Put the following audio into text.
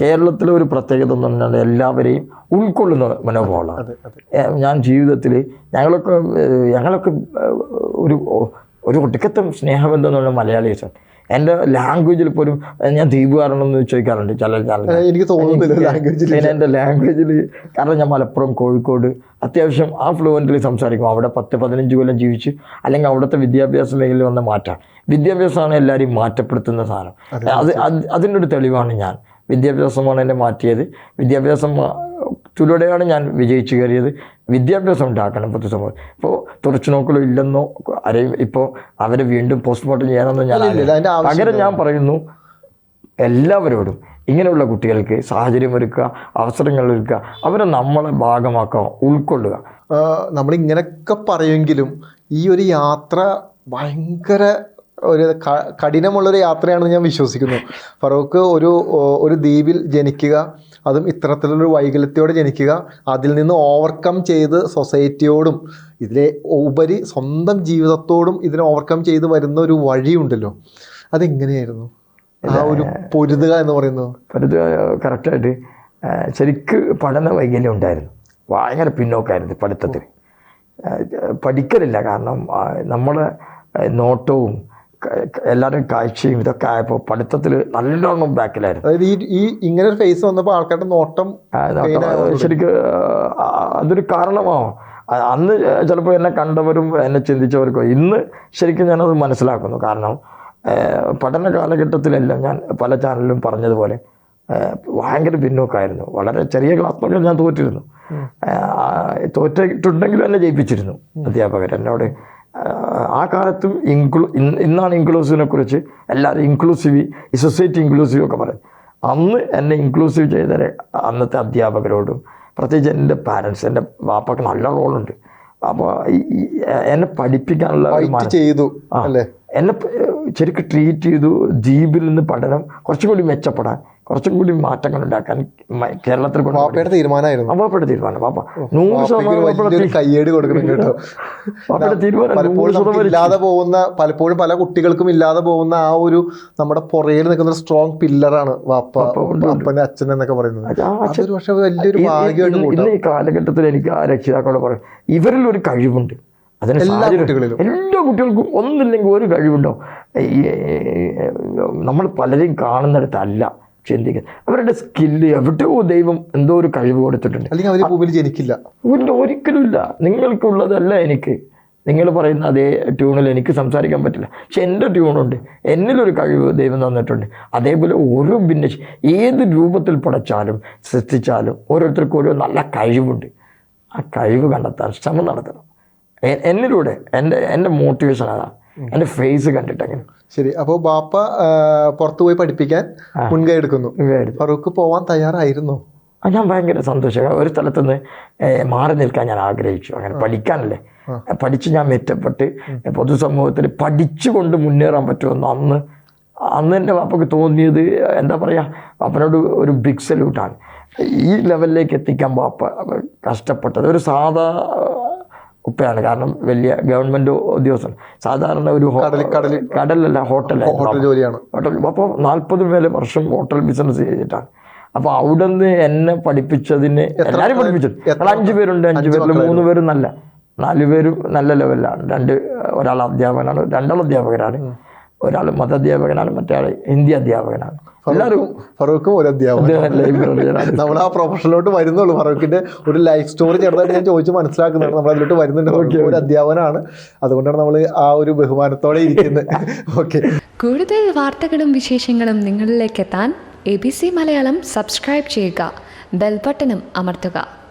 കേരളത്തിലെ ഒരു പ്രത്യേകത എന്ന് പറഞ്ഞാൽ എല്ലാവരെയും ഉൾക്കൊള്ളുന്ന മനോഭാവമാണ്. ഞാൻ ജീവിതത്തിൽ ഞങ്ങളൊക്കെ ഞങ്ങളൊക്കെ ഒരു ഒരു ഒടുക്കത്തെ സ്നേഹബന്ധം എന്ന് പറഞ്ഞാൽ മലയാളീസാണ് എന്റെ ലാംഗ്വേജിൽ പോലും ഞാൻ ദ്വീപുകാരനെന്ന് ചോദിക്കാറുണ്ട് ചില എനിക്ക് തോന്നുന്നില്ല ലാംഗ്വേജിൽ. എന്റെ ലാംഗ്വേജിൽ കാരണം ഞാൻ മലപ്പുറം കോഴിക്കോട് അത്യാവശ്യം ആ ഫ്ലുവന്റിൽ സംസാരിക്കും. അവിടെ പത്ത് പതിനഞ്ച് കൊല്ലം ജീവിച്ച് അല്ലെങ്കിൽ അവിടുത്തെ വിദ്യാഭ്യാസ മേഖലയിൽ വന്ന മാറ്റം. വിദ്യാഭ്യാസമാണ് എല്ലാവരെയും മാറ്റപ്പെടുത്തുന്ന സാധനം. അത് അതിന്റെ ഒരു തെളിവാണ് ഞാൻ. വിദ്യാഭ്യാസമാണ് എന്നെ മാറ്റിയത്. വിദ്യാഭ്യാസം ത്തിലൂടെയാണ് ഞാൻ വിജയിച്ചു കയറിയത്. വിദ്യാഭ്യാസം ഉണ്ടാക്കണം പൊതുസമൂഹം ഇപ്പോൾ തുറച്ചു നോക്കലോ ഇല്ലെന്നോ ആരെയും ഇപ്പോൾ അവരെ വീണ്ടും പോസ്റ്റ്മോർട്ടം ചെയ്യാനൊന്നും ഞാൻ പകരം ഞാൻ പറയുന്നു എല്ലാവരോടും ഇങ്ങനെയുള്ള കുട്ടികൾക്ക് സാഹചര്യം ഒരുക്കുക അവസരങ്ങൾ ഒരുക്കുക അവരെ നമ്മളെ ഭാഗമാക്കുക ഉൾക്കൊള്ളുക. നമ്മൾ ഇങ്ങനെയൊക്കെ പറയുമെങ്കിലും ഈ ഒരു യാത്ര ഭയങ്കര ഒരു കഠിനമുള്ള കഠിനമുള്ളൊരു യാത്രയാണെന്ന് ഞാൻ വിശ്വസിക്കുന്നു. ഫറൂഖ് ഒരു ഒരു ദ്വീപിൽ ജനിക്കുക അതും ഇത്തരത്തിലുള്ളൊരു വൈകല്യത്തോടെ ജനിക്കുക അതിൽ നിന്ന് ഓവർകം ചെയ്ത് സൊസൈറ്റിയോടും ഇതിലെ ഉപരി സ്വന്തം ജീവിതത്തോടും ഇതിനെ ഓവർകം ചെയ്ത് വരുന്ന ഒരു വഴിയുണ്ടല്ലോ. അതെങ്ങനെയായിരുന്നു? ആ ഒരു പൊരുതുക എന്ന് പറയുന്നത്? പൊരുതുക കറക്റ്റായിട്ട് ശരിക്ക് പഠന വൈകല്യം ഉണ്ടായിരുന്നു. ഭയങ്കര പിന്നോക്കായിരുന്നു പഠിത്തത്തിൽ. പഠിക്കലില്ല. കാരണം നമ്മൾ നോട്ടവും എല്ലാവരും കാഴ്ചയും ഇതൊക്കെ ആയപ്പോൾ പഠിത്തത്തിൽ നല്ലോണം ബാക്കിലായിരുന്നു. അതായത് ഈ ഈ ഇങ്ങനെ ഒരു ഫേസ് വന്നപ്പോൾ ആൾക്കാരുടെ നോട്ടം ശരിക്ക് അതൊരു കാരണമാവും. അന്ന് ചിലപ്പോൾ എന്നെ കണ്ടവരും എന്നെ ചിന്തിച്ചവർക്കും ഇന്ന് ശരിക്കും ഞാനത് മനസ്സിലാക്കുന്നു. കാരണം പഠന കാലഘട്ടത്തിലെല്ലാം ഞാൻ പല ചാനലിലും പറഞ്ഞതുപോലെ ഭയങ്കര പിന്നോക്കായിരുന്നു. വളരെ ചെറിയ ക്ലാസ് മുതൽ ഞാൻ തോറ്റിരുന്നു. തോറ്റിട്ടുണ്ടെങ്കിലും എന്നെ ജയിപ്പിച്ചിരുന്നു അധ്യാപകർ. എന്നോട് ആ, കാലത്തും ഇൻക്ലൂ ഇന്നാണ് ഇൻക്ലൂസീവിനെ കുറിച്ച് എല്ലാവരും ഇൻക്ലൂസീവ് ഈ സൊസൈറ്റി ഇൻക്ലൂസീവ് ഒക്കെ പറയും. അന്ന് എന്നെ ഇൻക്ലൂസീവ് ചെയ്ത അന്നത്തെ അധ്യാപകരോടും പ്രത്യേകിച്ച് എന്റെ പാരൻസ് എന്റെ വാപ്പക്ക് നല്ല റോളുണ്ട് അപ്പോൾ എന്നെ പഠിപ്പിക്കാനുള്ള ചെയ്തു അല്ലേ? എന്നെ ശരിക്കും ട്രീറ്റ് ചെയ്തു ദ്വീപിൽ നിന്ന് പഠനം കുറച്ചും കൂടി മെച്ചപ്പെടാൻ കുറച്ചും കൂടി മാറ്റങ്ങൾ ഉണ്ടാക്കാൻ കേരളത്തിൽ വാപ്പയുടെ തീരുമാനമായിരുന്നു. വാപ്പയുടെ തീരുമാനം. വാപ്പ നൂറ് ശതമാനം കയ്യേടി കൊടുക്കണം കേട്ടോ. വാപ്പയുടെ തീരുമാനം പലപ്പോഴും ഇല്ലാതെ പോകുന്ന പലപ്പോഴും പല കുട്ടികൾക്കും ഇല്ലാതെ പോകുന്ന ആ ഒരു നമ്മുടെ പുറയിൽ നിൽക്കുന്ന ഒരു സ്ട്രോങ് പില്ലറാണ് വാപ്പ അപ്പന്റെ അച്ഛൻ എന്നൊക്കെ പറയുന്നത്. അതൊരു പക്ഷെ വലിയൊരു ഭാഗ്യമായിട്ട് ഇന്ന് ഈ കാലഘട്ടത്തിൽ എനിക്ക് ആ രക്ഷിതാക്കളോട് പറയും ഇവരിൽ ഒരു കഴിവുണ്ട്. അതിന് എല്ലാ കുട്ടികളിലും. എല്ലാ കുട്ടികൾക്കും ഒന്നില്ലെങ്കിൽ ഒരു കഴിവുണ്ടോ നമ്മൾ പലരെയും കാണുന്നിടത്തല്ല. ചിന്തിക്കുന്നത് അവരുടെ സ്കില്ല് എവിടെയോ ദൈവം എന്തോ ഒരു കഴിവ് കൊടുത്തിട്ടുണ്ട്. അല്ലെങ്കിൽ അവർ ഭൂമിയിൽ ജനിക്കില്ല. ഇല്ല ഒരിക്കലുമില്ല. നിങ്ങൾക്കുള്ളതല്ല എനിക്ക്? നിങ്ങൾ പറയുന്ന അതേ ട്യൂണിൽ എനിക്ക് സംസാരിക്കാൻ പറ്റില്ല. പക്ഷെ എന്റെ ട്യൂണുണ്ട് എന്നിലൊരു കഴിവ് ദൈവം തന്നിട്ടുണ്ട്. അതേപോലെ ഓരോ ഭിന്ന ഏത് രൂപത്തിൽ പടച്ചാലും സൃഷ്ടിച്ചാലും ഓരോരുത്തർക്കും ഓരോ നല്ല കഴിവുണ്ട്. ആ കഴിവ് കണ്ടെത്താൻ ശ്രമം നടത്തണം. എന്നിലൂടെ എന്റെ എന്റെ മോട്ടിവേഷൻ അതാണ് എന്റെ ഫേസ് കണ്ടിട്ട് അങ്ങനെ. ശരി അപ്പോൾ ബാപ്പ പുറത്തു പോയി പഠിപ്പിക്കാൻ മുൻകൈ എടുക്കുന്നു ഫറൂഖ് പോവാൻ തയ്യാറായിരുന്നു. ഞാൻ ഭയങ്കര സന്തോഷം. ഒരു സ്ഥലത്തുനിന്ന് മാറി നിൽക്കാൻ ഞാൻ ആഗ്രഹിച്ചു. അങ്ങനെ പഠിക്കാനല്ലേ. പഠിച്ച് ഞാൻ മെച്ചപ്പെട്ട് പൊതുസമൂഹത്തിൽ പഠിച്ചുകൊണ്ട് മുന്നേറാൻ പറ്റുമെന്ന് അന്ന് അന്ന് എന്റെ പാപ്പക്ക് തോന്നിയത് എന്താ പറയുക പാപ്പനോട് ഒരു ബിഗ് സല്യൂട്ടാണ് ഈ ലെവലിലേക്ക് എത്തിക്കാൻ പാപ്പ കഷ്ടപ്പെട്ടത്. ഒരു സാധാ ഉപ്പയാണ് കാരണം വലിയ ഗവൺമെന്റ് ഉദ്യോഗസ്ഥൻ. സാധാരണ ഒരു കടലല്ല ഹോട്ടൽ ജോലിയാണ്. ഹോട്ടൽ അപ്പോൾ നാൽപ്പത് മേലെ വർഷം ഹോട്ടൽ ബിസിനസ് ചെയ്തിട്ടാണ്. അപ്പോൾ അവിടെ നിന്ന് എന്നെ പഠിപ്പിച്ചതിന് എല്ലാവരും പഠിപ്പിച്ചത് ഞങ്ങൾ അഞ്ച് പേരുണ്ട് അഞ്ച് പേരിൽ മൂന്ന് പേരും നല്ല. നാല് പേരും നല്ല ലെവലിലാണ് രണ്ട് ഒരാൾ അധ്യാപകനാണ് രണ്ടാൾ അധ്യാപകരാണ്. ഒരാൾ മതാധ്യാപകനാണ് മറ്റേ ഹിന്ദി അധ്യാപകനാണ്. എല്ലാവരും ഫറൂഖും ഒരു അധ്യാപകൻ നമ്മൾ ആ പ്രൊഫഷനിലോട്ട് വരുന്നുള്ളൂ. ഫറൂഖിന്റെ ഒരു ലൈഫ് സ്റ്റോറി ചെറുതായിട്ട് ഞാൻ ചോദിച്ച് മനസ്സിലാക്കുന്നുണ്ട് നമ്മൾ അതിലോട്ട് വരുന്നുണ്ട്. ഒരു അധ്യാപനാണ് അതുകൊണ്ടാണ് നമ്മൾ ആ ഒരു ബഹുമാനത്തോടെ ഇരിക്കുന്നത് ഓക്കെ കൂടുതൽ വാർത്തകളും വിശേഷങ്ങളും നിങ്ങളിലേക്ക് എത്താൻ A B C Malayalam subscribe ചെയ്യുക. ബെൽബട്ടനും അമർത്തുക.